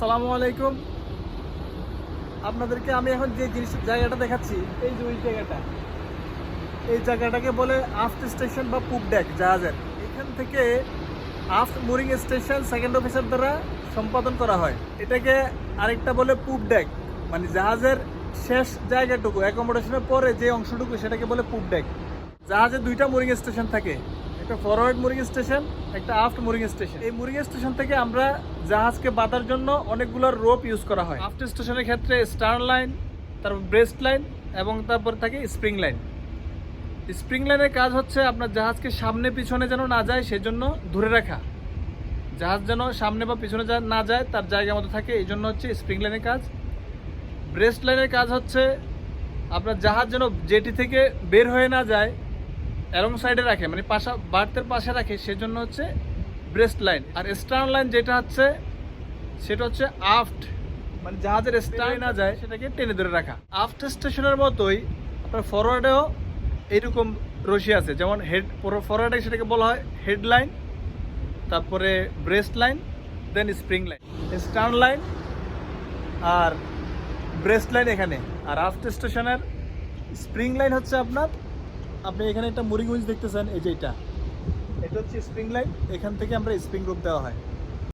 আসসালামু আলাইকুম। আপনাদেরকে আমি এখন যে জিনিস জায়গাটা দেখাচ্ছি, এই যে ওই জায়গাটা। এই জায়গাটাকে বলে আফট স্টেশন বা পুপ ডেক, জাহাজের। এখান থেকে aft mooring station second officer দ্বারা সম্পাদন করা হয়। এটাকে আরেকটা বলে পুপ ডেক মানে জাহাজের শেষ জায়গাটুকু অ্যাকোমোডেশনের পরে যে অংশটুকু, সেটাকে বলে পুপ ডেক। জাহাজে দুইটা মুরিং স্টেশন থাকে। একটা ফরওয়ার্ড মুরগি স্টেশন একটা আফট মুরিং স্টেশন এই মুরিং স্টেশন থেকে আমরা জাহাজকে বাঁধার জন্য অনেকগুলো রোপ ইউজ করা হয়। আফট স্টেশনের ক্ষেত্রে স্টার লাইন তারপর ব্রেস্ট লাইন এবং তারপর থাকে স্প্রিং লাইন স্প্রিং লাইনের কাজ হচ্ছে আপনার জাহাজকে সামনে পিছনে যেন না যায়, সেজন্য ধরে রাখা। জাহাজ যেন সামনে বা পিছনে না যায়, তার জায়গা মতো থাকে, এই জন্য হচ্ছে স্প্রিং লাইনের কাজ। ব্রেস্ট লাইনের কাজ হচ্ছে আপনার জাহাজ যেন জেটি থেকে বের হয়ে না যায় অ্যালং সাইডে রাখে মানে পাশা বার্থের পাশে রাখে, সেজন্য হচ্ছে ব্রেস্ট লাইন। আর স্টার্ন লাইন যেটা হচ্ছে, সেটা হচ্ছে আফট। মানে জাহাজের স্টার্ন না যায়, সেটাকে টেনে ধরে রাখা। আফট স্টেশনের মতোই আপনার ফরওয়ার্ডেও এইরকম রশি আছে, যেমন হেড ফরওয়ার্ডে সেটাকে বলা হয় হেডলাইন তারপরে breast line then spring line stern line আর ব্রেস্ট লাইন এখানে। আর আফট স্টেশনের স্প্রিং লাইন হচ্ছে আপনার আপনি এখানে একটা মুড়ি গুঞ্জ দেখতেছেন এই যে এটা। এটা হচ্ছে স্প্রিং লাইন। এখান থেকে আমরা স্প্রিং রোপ দেওয়া হয়।